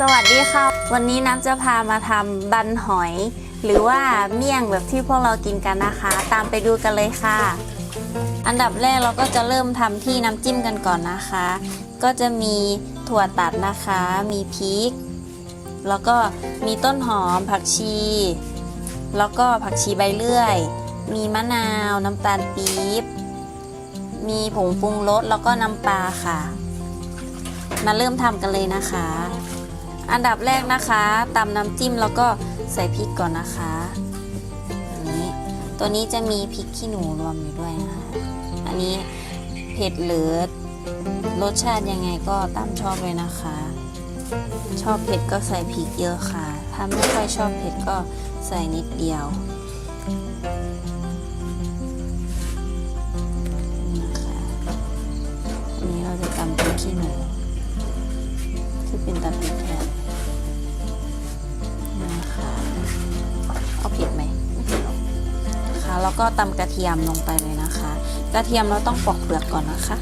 สวัสดีค่ะ วันนี้น้ำจะพามาทำบันหอย หรือว่าเมี่ยงแบบที่พวกเรากินกันนะคะ ตามไปดูกันเลยค่ะ อันดับแรกเราก็จะเริ่มทำที่น้ำจิ้มกันก่อนนะคะ ก็จะมีถั่วตัดนะคะ มีพริก แล้วก็มีต้นหอมผักชี แล้วก็ผักชีใบเลื่อย มีมะนาวน้ำตาลปี๊บ มีผงปรุงรสแล้วก็น้ำปลาค่ะ มาเริ่มทำกันเลยนะคะ อันดับแรกนะคะตำน้ำจิ้มแล้วก็ใส่พริกก่อนนะคะนี้ตัวนี้จะมีพริกขี้หนูรวมอยู่ด้วยนะคะ อันนี้เผ็ดหรือรสชาติยังไงก็ตามชอบเลยนะคะ ชอบเผ็ดก็ใส่พริกเยอะค่ะ ถ้าไม่ค่อยชอบเผ็ดก็ใส่นิดเดียวนะคะอันนี้เราจะตำพริกขี้หนูที่เป็นตะเพ็ แล้วก็ตำกระเทียมลงไปเลยนะคะ กระเทียมเราต้องปอกเปลือกก่อนนะคะ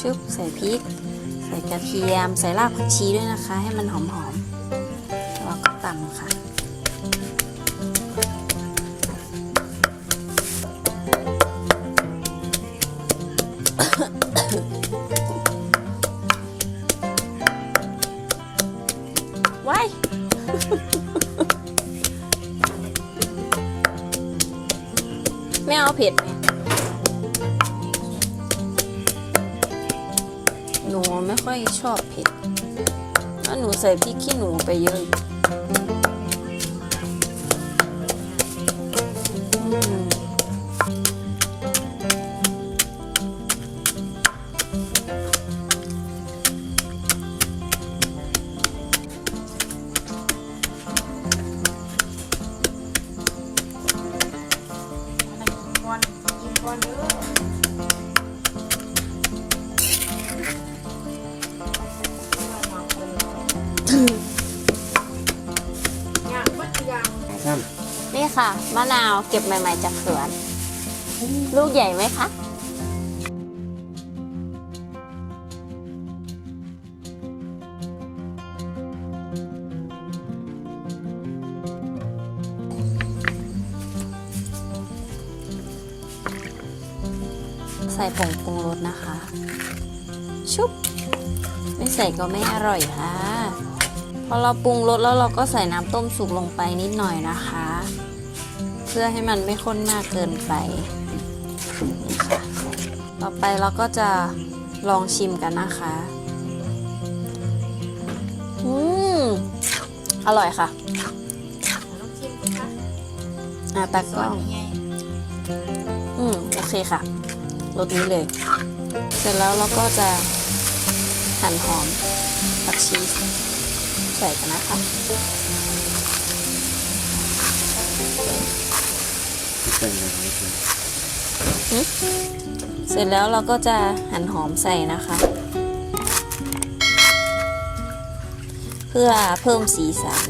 ชุบใส่พริก ใส่กระเทียม ใส่รากผักชีด้วยนะคะ ให้มันหอมๆแล้วก็ตำค่ะ ไม่เอาเผ็ดไหมหนูไม่ค่อยชอบเผ็ดถ้าหนูใส่พริกขี้หนูไปเยอะ นี่ค่ะ มะนาวเก็บใหม่ ๆ จากสวน ลูกใหญ่ไหมคะ ใส่ผงปรุงรสนะคะ ชุบ ไม่ใส่ก็ไม่อร่อยค่ะ พอเราปรุงรสแล้วเราก็ใส่น้ำต้มสุกลงไปนิดหน่อยนะคะ เพื่อให้มันไม่ข้นมากเกินไปนี่ค่ะต่อไปเราก็จะลองชิมกันนะคะ อืม อร่อยค่ะอะตากล้อง อืม โอเคค่ะ รสนี้เลย เสร็จแล้วเราก็จะหั่นหอมผักชีใส่กันนะคะเสร็จแล้วเราก็จะหั่นหอมใส่นะคะ เพื่อเพิ่มสีสัน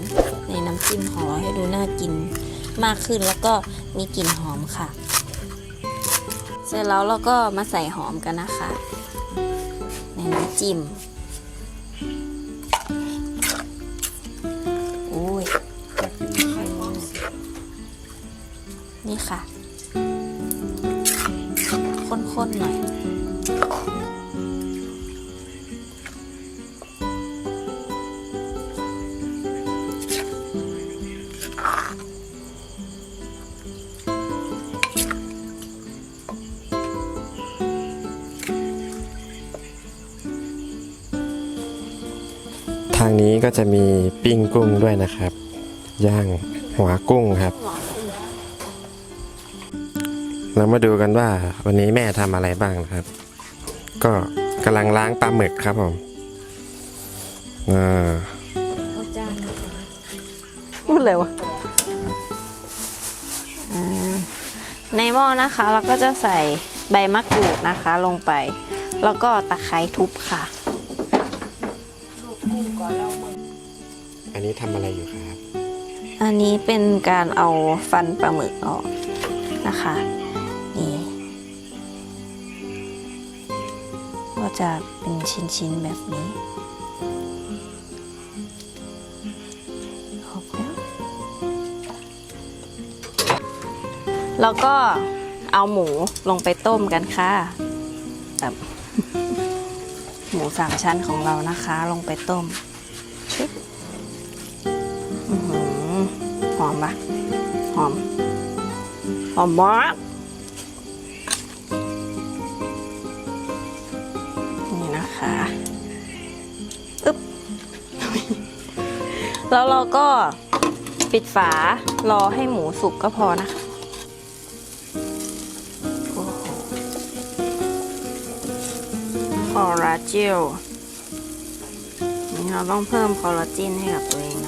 ในน้ำจิ้มของเราให้ดูน่ากินมากขึ้นแล้วก็มีกลิ่นหอมค่ะ เสร็จแล้วเราก็มาใส่หอมกันนะคะในน้ำจิ้มโอ้ยนี่ค่ะ ข้นๆหน่อย นี้ก็จะมีปิ้งกุ้งด้วยนะครับ ย่างหัวกุ้งครับ เรามาดูกันว่าวันนี้แม่ทำอะไรบ้างนะครับ ก็กำลังล้างปลาหมึกครับผมอ่าพูดเลยวะในหม้อนะคะเราก็จะใส่ใบมะกรูดนะคะลงไป แล้วก็ตะไคร้ทุบค่ะ อันนี้ทำอะไรอยู่ครับ อันนี้เป็นการเอาฟันปลาหมึกออกนะคะนี่ก็จะเป็นชิ้นๆแบบนี้ออกแล้วแล้วก็เอาหมูลงไปต้มกันค่ะแบบ หมูสามชั้นของเรานะคะ ลงไปต้ม หอมปะหอม หอมมากนี่นะคะอึ๊บแล้วเราก็ปิดฝารอให้หมูสุกก็พอนะคะโอโหคอลลาเจลนี่เราต้องเพิ่มคอลลาเจนให้กับตัวเองนะ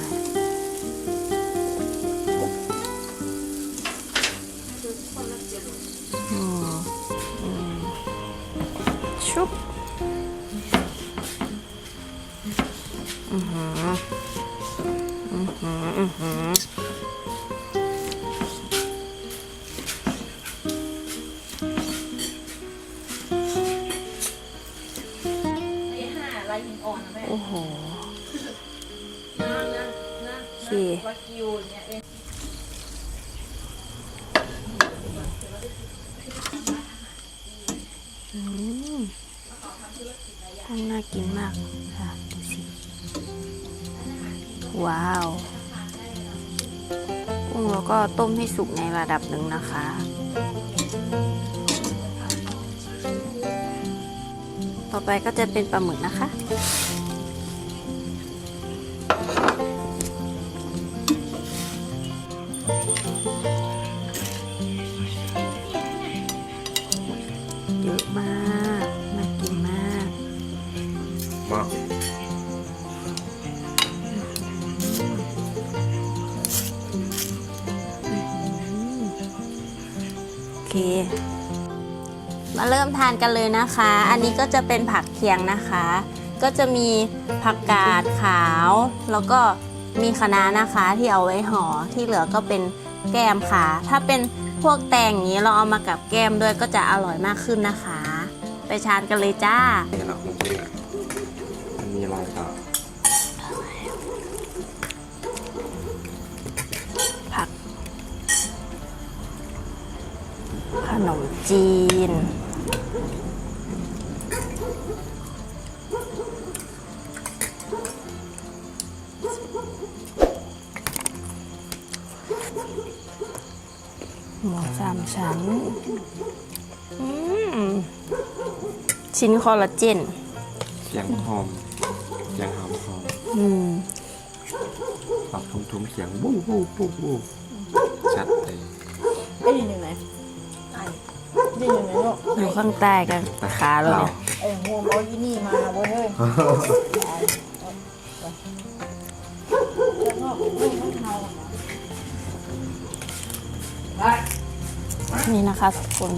ชุบอือหืออือหืออือหือโอ้โห โอ น่ากินมากค่ะดูสิว้าวกุ้งเราก็ต้มให้สุกในระดับหนึ่งนะคะต่อไปก็จะเป็นปลาหมึกนะคะ เค มาเริ่มทานกันเลยนะคะ อันนี้ก็จะเป็นผักเคียงนะคะ ก็จะมีผักกาดขาว แล้วก็มีคะน้านะคะที่เอาไว้ห่อที่เหลือก็เป็นแก้มค่ะ ถ้าเป็นพวกแตงอย่างนี้เราเอามากับแก้มด้วยก็จะอร่อยมากขึ้นนะคะ ไปชานกันเลยจ้า นมจีน หมูสามชั้นอืมชิ้นคอลลาเจนเสียงหอมเสียงหอมหอมอืมปรับทุ้มๆเสียงบู้บู้บู้บู้ชัดเลยไอ้ยินอยู่ไหนไอ้ ยินอยู่ไหนลูกอยู่ข้างใต้กันขาเราเนี่ยไอ้โฮมเอายี่นี่มาเว้ยเฮ้ยแล้วก็ลูกไม่เอาไปนี่นะคะทุกคน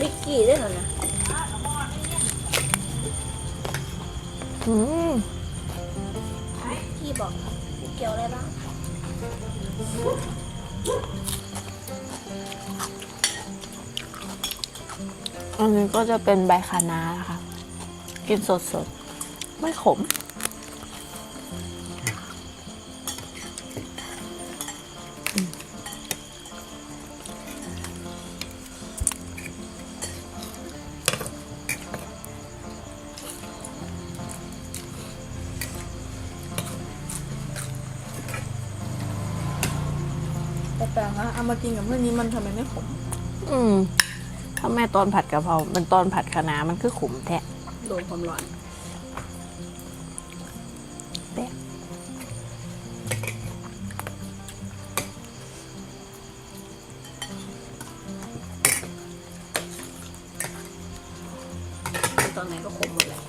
ลิกกี้ได้เหรอนะอืมพี่บอกเกี่ยวอะไรบ้าง อันนี้ก็จะเป็นใบคะน้านะคะกินสดๆ ไม่ขมแต่แปลงนะเอามากินกับเพื่อนนี้มันทำไมไม่ขม อืม ถ้าแม่ตอนผัดกะเพรามันตอนผัดคะน้ามันคือขมแท้โดนความร้อนแป๊ะตอนไหนก็ขมหมดเลย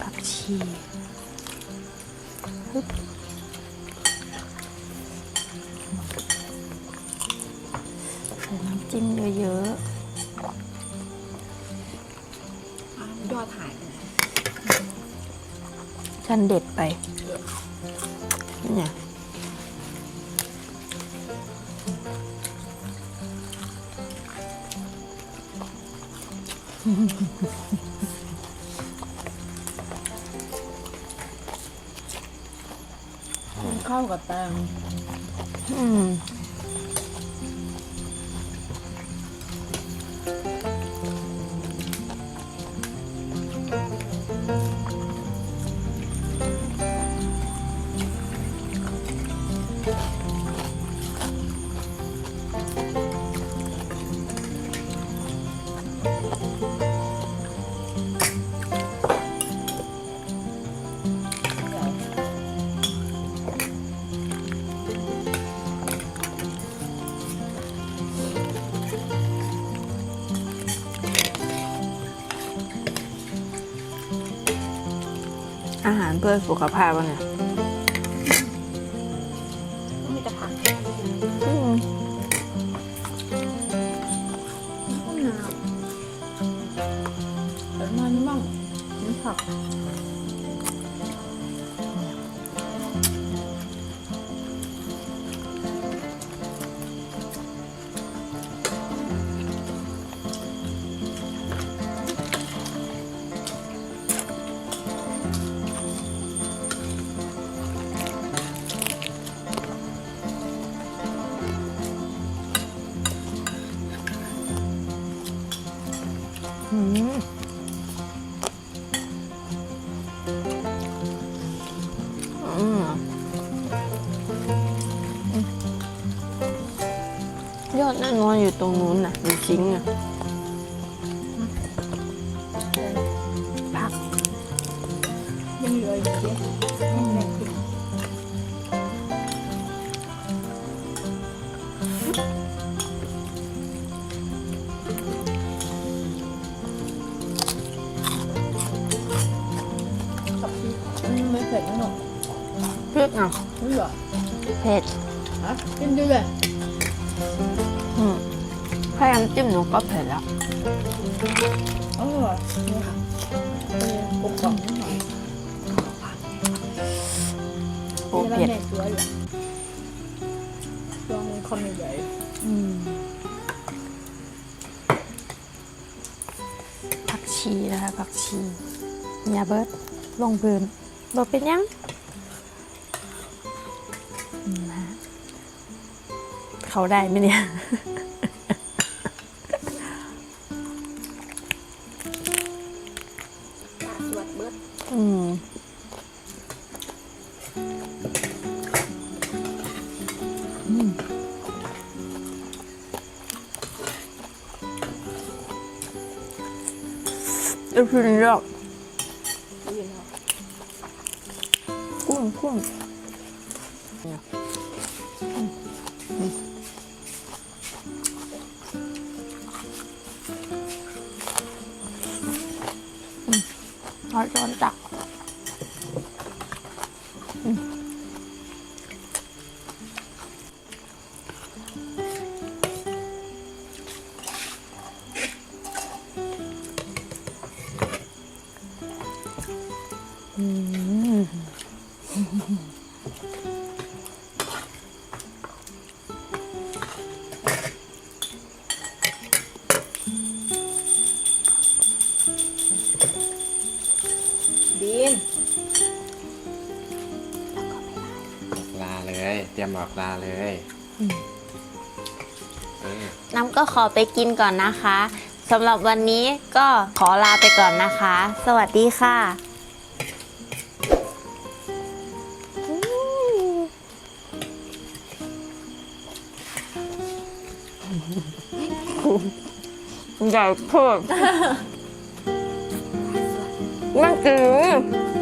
ผักชีฮึบ จิ้มเยอะๆยอดถ่ายไปไหนฉันเด็ดไปเนี่ยมันเข้ากับแตงอืม อาหารเพื่อสุขภาพวะเนี่ย ตรงนู้นน่ะอยู่ชิ้งอะผักยังเหลืออยู่เยอะยังแรงขึ้นกับพริกอืมไม่เผ็ดนะหนูพริกอะไม่เหรอเผ็ดอะกินดูเลยอืมแค่น้ำจิ้มหนูก็เผ็ดแล้วอร่อยนี่ค่ะเป็นกลมกล่อมนิดหน่อยโอ้เผ็ดนี่ร้านแม่สวยอยู่ลองคอมใหญ่อืมผักชีนะคะผักชีอย่าเบิดลงพื้นบอกเป็นยังอืมนะเขาได้ไหมเนี่ย เอฟซีรอบดีเนาะกุ้ง กุ้งเนี่ยอืมอืมอืมเอาช้อนตักอืมบีนลาเลย เตรียมออกลาเลยเออ น้ำก็ขอไปกินก่อนนะคะ สำหรับวันนี้ก็ขอลาไปก่อนนะคะ สวัสดีค่ะใหญ่เพิ่มมันกิน